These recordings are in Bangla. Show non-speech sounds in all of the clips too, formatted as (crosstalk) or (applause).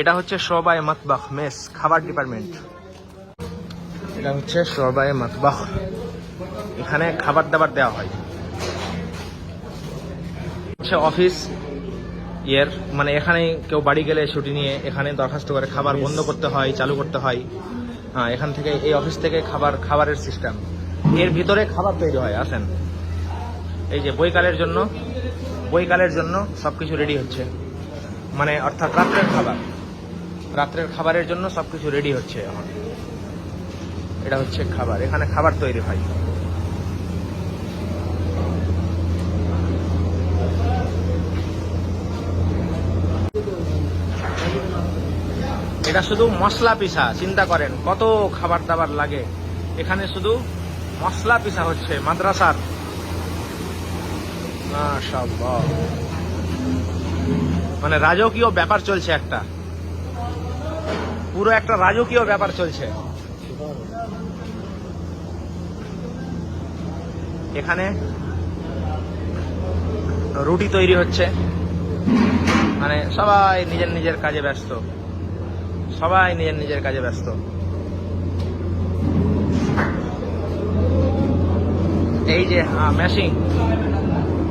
এটা হচ্ছে শোবায় মাতবাখ মেস খাবার ডিপার্টমেন্ট। এটা হচ্ছে শোবায় মাতবাখ এখানে খাবার দাবার দেওয়া হয়। হচ্ছে অফিস ইয়ের মানে এখানে কেউ বাড়ি গেলে ছুটি নিয়ে এখানে দরখাস্ত করে খাবার বন্ধ করতে হয় চালু করতে হয়। হ্যাঁ এখান থেকে এই অফিস থেকে খাবার খাবারের সিস্টেম এর ভিতরে খাবার তৈরি হয় আসেন। এই যে বইকালের জন্য বইকালের জন্য সবকিছু রেডি হচ্ছে। মানে অর্থাৎ রাত্রের খাবার। রাত্রের খাবারের জন্য সবকিছু রেডি হচ্ছে এখন। এটা হচ্ছে খাবার। এখানে খাবার তৈরি হয়। এটা শুধু মশলা পিসা, চিন্তা করেন, কত খাবার দাবার লাগে। এখানে শুধু মশলা পিসা হচ্ছে, মাদ্রাসার। মানে রাজকীয় ব্যাপার চলছে একটা। পুরো একটা রাজকীয় ব্যাপার চলছে। এখানে রুটি তৈরি হচ্ছে। মানে সবাই নিজের নিজের কাজে ব্যস্ত। সবাই নিজের নিজের কাজে ব্যস্ত। এই যে ম্যাশিং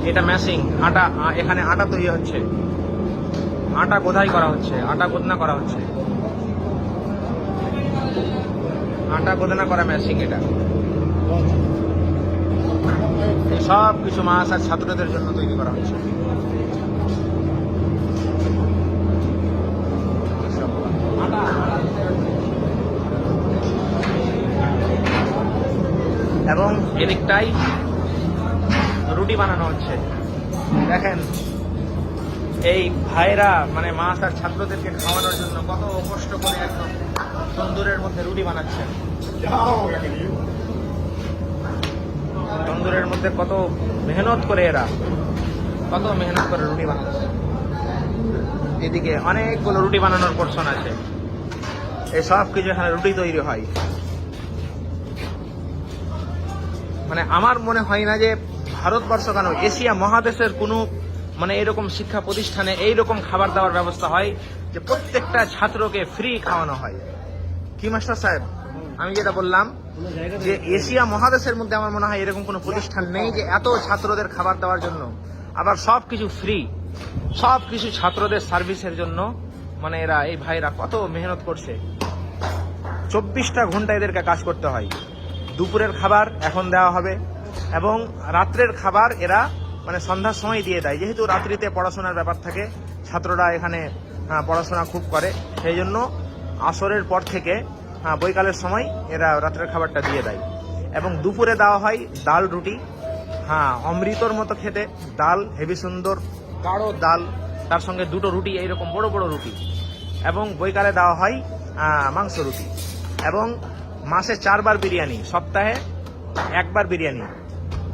এটা ম্যাশিং আটা এখানে আটা তৈরি হচ্ছে। আটা কোথায় করা হচ্ছে। আটা গোদনা করা হচ্ছে। আটা গোদনা করা ম্যাশিং এটা সব কিছু মাছ আর ছাত্রদের জন্য তৈরি করা আটা। এবং এদিকটাই রুটি বানানো হচ্ছে দেখেন, এই ভাইরা মানে মাছ আর ছাত্রদেরকে খাওয়ানোর জন্য কত কষ্ট করে একদম তন্দুরের মধ্যে রুটি বানাচ্ছেন। তন্দুরের মধ্যে কত মেহনত করে এরা। কত মেহনত করে রুটি বানাচ্ছে। এদিকে অনেকগুলো রুটি বানানোর পোর্শন আছে। এই সব কিছু এখানে রুটি তৈরি হয়। মানে আমার মনে হয় না যে ভারতবর্ষ কেন এশিয়া মহাদেশের কোনো মানে এরকম শিক্ষা প্রতিষ্ঠানে এইরকম খাবার দাবার ব্যবস্থা হয় যে প্রত্যেকটা ছাত্রকে ফ্রি খাওয়ানো হয়। কি মাস্টার সাহেব? আমি যেটা বললাম যে এশিয়া মহাদেশের মধ্যে আমার মনে হয় এরকম কোনো প্রতিষ্ঠান নেই যে এত ছাত্রদের খাবার দেওয়ার জন্য। আবার সব কিছু ফ্রি সব কিছু ছাত্রদের সার্ভিসের জন্য। মানে এরা, এই ভাইরা কত মেহনত করছে। চব্বিশটা ঘণ্টা এদেরকে কাজ করতে হয়। দুপুরের খাবার এখন দেওয়া হবে এবং রাত্রের খাবার এরা মানে সন্ধ্যার সময় দিয়ে দেয়। যেহেতু রাত্রিতে পড়াশোনার ব্যাপার থাকে, ছাত্ররা এখানে পড়াশোনা খুব করে, সেই জন্য আসরের পর থেকে আহ, বৈকালের সময় এরা রাত্রের খাবারটা দিয়ে দেয়। এবং দুপুরে দেওয়া হয় ডাল রুটি হ্যাঁ অমৃতর মতো খেতে ডাল হেভি সুন্দর গাঢ় ডাল তার সঙ্গে দুটো রুটি এইরকম বড় বড় রুটি। এবং বৈকালে দেওয়া হয় মাংস রুটি। এবং মাসে চারবার বিরিয়ানি সপ্তাহে একবার বিরিয়ানি।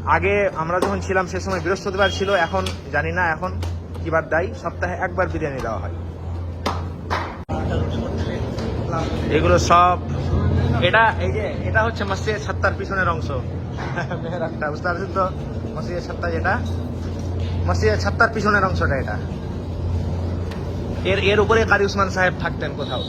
আগে আমরা যখন ছিলাম সে সময় বৃহস্পতিবার ছিল এখন জানি না এখন কিবার দেয় সপ্তাহে একবার বিরিয়ানি দেওয়া হয়। এগুলো সব এটা, এই যে, এটা হচ্ছে মসজিদের ছাত্তার পিছনের অংশ। মেহরাবটা, বুঝতে পারছেন তো? মসজিদের ছাত্তা যেটা? মসজিদের ছাত্তার পিছনের অংশটা এটা। এর এর উপরে কারি উসমান সাহেব থাকতেন কোথাও।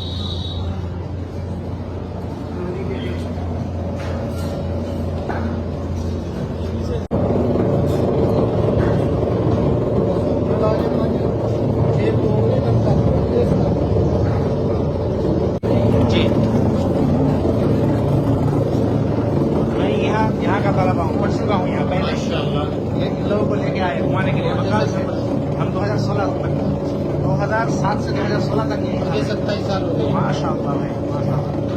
भाई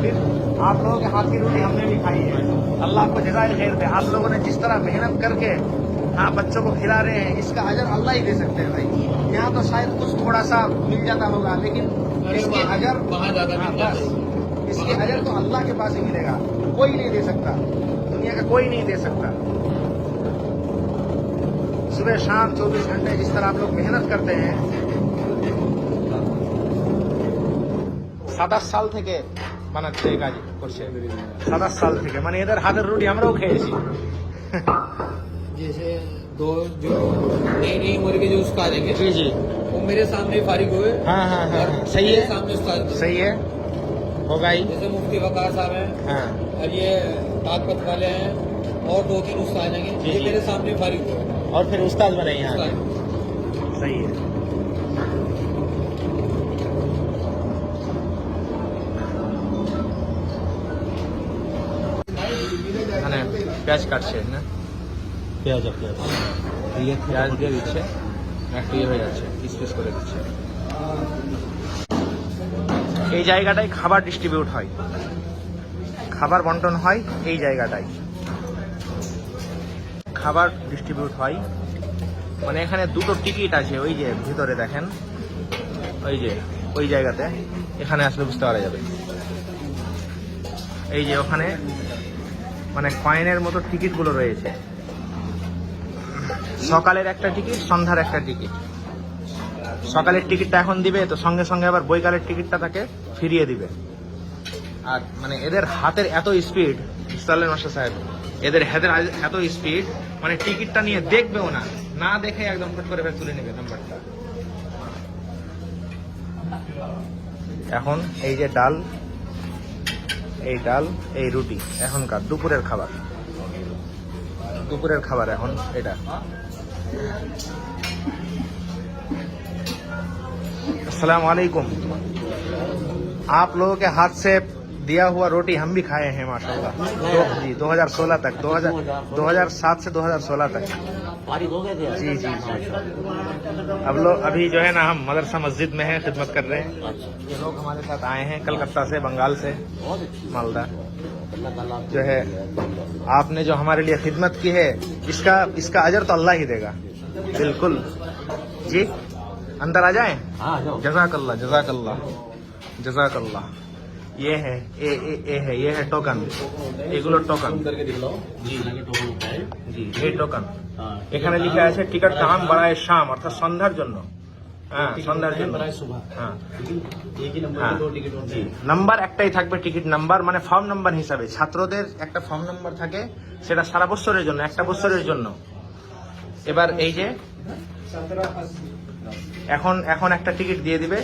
फिर आप लोगों के हाथ की रोटी हमने भी खाई है। अल्लाह आपको जजाय खैर दे। आप लोगों ने जिस तरह मेहनत करके हाँ बच्चों को खिला रहे हैं इसका अजर अल्लाह ही दे सकते हैं भाई। यहाँ तो शायद कुछ थोड़ा सा मिल जाता होगा लेकिन इसके अजर वहाँ ज़्यादा हाँ, बस। इसके अजर तो अल्लाह के पास ही मिलेगा। कोई नहीं दे सकता। दुनिया का कोई नहीं दे सकता। सुबह शाम 24 घंटे जिस तरह आप लोग मेहनत करते हैं সাতাশ সাল থেকে বানাচ্ছে এই কাজ করছে সাতাশ সাল থেকে মানে এদের হাতের রুটি আমরাও খেয়েছি जैसे दो जो नई नई उम्र के जो उस्ताद हैं जी जी वो मेरे सामने फारिग हुए हाँ हाँ हाँ और हाँ, सही मेरे है सामने उस्ताद थे। सही है होगा ही जैसे मुफ्ती वकार साहब हैं हाँ और ये ताकत वाले हैं और दो तीन उस्ताद हैं जी, ये जी। मेरे सामने फारिग हुए और फिर उस्ताद बने यहाँ उस्ताद। सही है পেঁয়াজ কাটছে না? পেঁয়াজ পেঁয়াজ। দিয়ে পেঁয়াজ দিয়ে দিচ্ছে একটু ইয়ে হয়ে যাচ্ছে পিস পিস করে দিচ্ছে। এই জায়গাটায় খাবার ডিস্ট্রিবিউট হয়। খাবার বন্টন হয় এই জায়গাটায়। খাবার ডিস্ট্রিবিউট হয়। মানে এখানে দুটো টিকিট আছে ওই যে ভিতরে দেখেন ওই যে ওই জায়গাতে। এখানে আসলে বুঝতে পারা যাবে। এই যে ওখানে মানে কয়েনের মতো টিকিটগুলো রয়েছে। সকালের একটা টিকিট, সন্ধ্যার একটা টিকিট। সকালের টিকিটটা এখন দিবে, তো সঙ্গে সঙ্গে আবার বৈকালের টিকিটটা তাকে ফিরিয়ে দিবে। আর মানে এদের হাতের এত স্পিড মাস্টার সাহেব, এদের হাতের এত স্পিড মানে টিকিটটা নিয়ে দেখবেও না। না দেখে একদম ফট করে তুলে নেবে নাম্বারটা। এখন এই যে ডাল এই ডাল এই রুটি এখনকার দুপুরের খাবার দুপুরের খাবার এখন এটা अस्सलाम वालेकुम आप लोगों के हाथ से दिया हुआ रोटी हम भी खाए हैं माशाल्लाह। दो, जी 2016 तक 2000 2007 से 2016 तक। जी जी जी अब लोग अभी जो है ना हम मदरसा मस्जिद में हैं खिदमत कर रहे हैं। ये लोग हमारे साथ आए हैं कलकत्ता से बंगाल से मालदा। जो है आपने जो हमारे लिए खिदमत की है इसका इसका अजर तो अल्लाह ही देगा। बिल्कुल। जी अंदर आ जाए? हाँ जजाकल्ला जजाकल्ला जजाकल्ला ये है ये ये ये है ये है टोकन এগুলো টোকন करके दिखलाओ जी लगे टोकन उठाए জি এই টোকন हाँ এখানে লিখা আছে টিকিট কাম বাড়ায় শাম অর্থাৎ সন্ধ্যার জন্য হ্যাঁ সন্ধ্যার জন্য बनाए सुबह হ্যাঁ लेकिन एक ही नंबर हाँ। के दो टिकट होते জি हैं নাম্বার একটাই থাকবে টিকিট নাম্বার মানে ফর্ম নাম্বার হিসাবে ছাত্রদের একটা ফর্ম নাম্বার থাকে সেটা সারা বছরের জন্য একটা বছরের জন্য এবার এই যে এখন এখন একটা টিকিট দিয়ে দিবে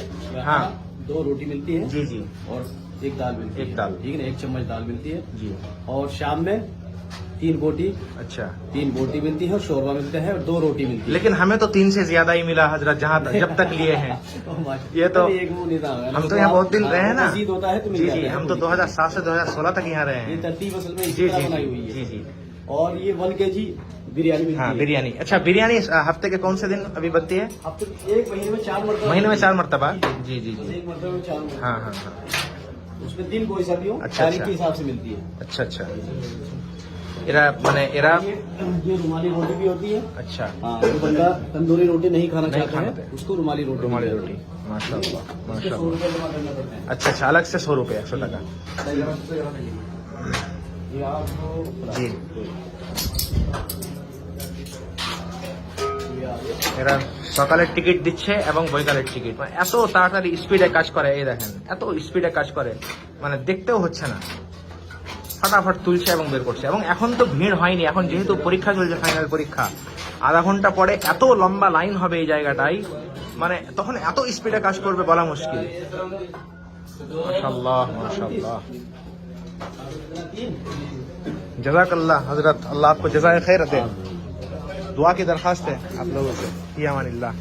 হ্যাঁ दो रोटी मिलती है জি জি और एक दाल मिलती एक है। दाल। ठीक है ना? एक चम्मच दाल मिलती है। जी। और शाम में तीन बोटी। अच्छा। तीन बोटी मिलती है और शोरबा मिलता है और दो रोटी मिलती है। लेकिन हमें तो तीन से ज़्यादा ही मिला हज़रत जहाँ तक जब तक लिए हैं। (laughs) है ये तो- एक है हम तो यहाँ बहुत दिन रहे हैं ना। मजीद होता है तो मिल जी जाता जी है। हम तो 2007 से 2016 तक यहाँ रहे ये हैं तरतीब असल में जी तरह जी बनाई हुई जी है। जी और ये वन के जी बिरयानी मिलती हाँ है। बिरयानी। अच्छा बिरयानी हफ़्ते के कौन से दिन अभी बनती है? अब तो एक महीने में चार महीने में चार मरतबा? जी जी जी। एक मरतबा में चार मरतबा। हाँ हाँ हाँ। उसमें दिन कोई सा भी हो अच्छा, तारीख अच्छा। के हिसाब से मिलती है। अच्छा अच्छा। एरा मैंने एरा ये ये रुमाली रोटी भी होती है। अच्छा। हाँ जो बंदा तंदूरी रोटी नहीं खाना नहीं चाहता खाना है उसको रुमाली रोटी रुमाली रोटी। माशाल्लाह अच्छा अच्छा अलग से सौ रुपये एक सौ टका। जी। आ गया। এরা সকালের টিকিট দিচ্ছে এবং বৈকালের টিকিট। মানে এত তাড়াতাড়ি স্পিডে কাজ করে, এই দেখেন, এত স্পিডে কাজ করে মানে দেখতেও হচ্ছে না। ফাটাফাট তুলছে এবং বের করছে। এবং এখন তো ভিড় হয়নি, এখন যেহেতু পরীক্ষা চলছে ফাইনাল পরীক্ষা, আধা ঘণ্টা পরে এত লম্বা লাইন হবে এই জায়গাটাই মানে তখন এত স্পিডে কাজ করবে বলা মুশকিল। মাশাল্লাহ আল্লাহ হজরত আল্লাহ আপকো জাজায় খেয়ে दुआ की दरखास्त है आप लोगों से ही अमानिल्लाह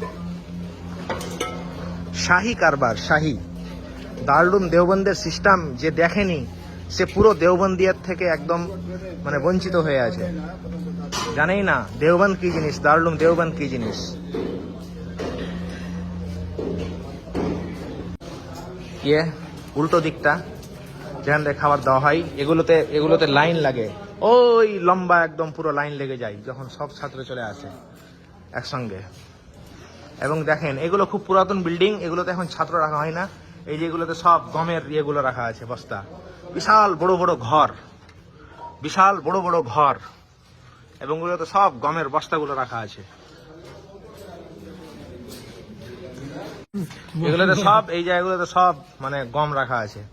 শাহী কারবার শাহী দারুম দেওবন্দের সিস্টেম যে দেখেনি সে পুরো দেওবন্দিয়ার থেকে একদম মানে বঞ্চিত হয়ে আছে জানেই না দেওবন্দ কি জিনিস দারুম দেওবন্দ কি জিনিস ইয়ে উল্টো দিকটা যেখান থেকে খাবার দেওয়া হয় এগুলোতে এগুলোতে লাইন লাগে ওই লম্বা একদম পুরো লাইন লেগে যায় যখন সব ছাত্র চলে আসে একসঙ্গে। এবং দেখেন, এগুলো খুব পুরাতন বিল্ডিং, এগুলোতে এখন ছাত্র রাখা হয় না। এই যেগুলোতে সব গমের ইয়েগুলো রাখা আছে, বস্তা। বিশাল বড় বড় ঘর। বিশাল বড় বড় ঘর। এবং ওগুলোতে সব গমের বস্তাগুলো রাখা আছে। এগুলোতে সব, এই জায়গাগুলোতে সব মানে গম রাখা আছে।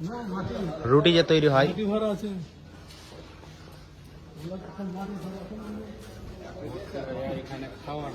রুটি যে তৈরি হয়। এখানে খাওয়া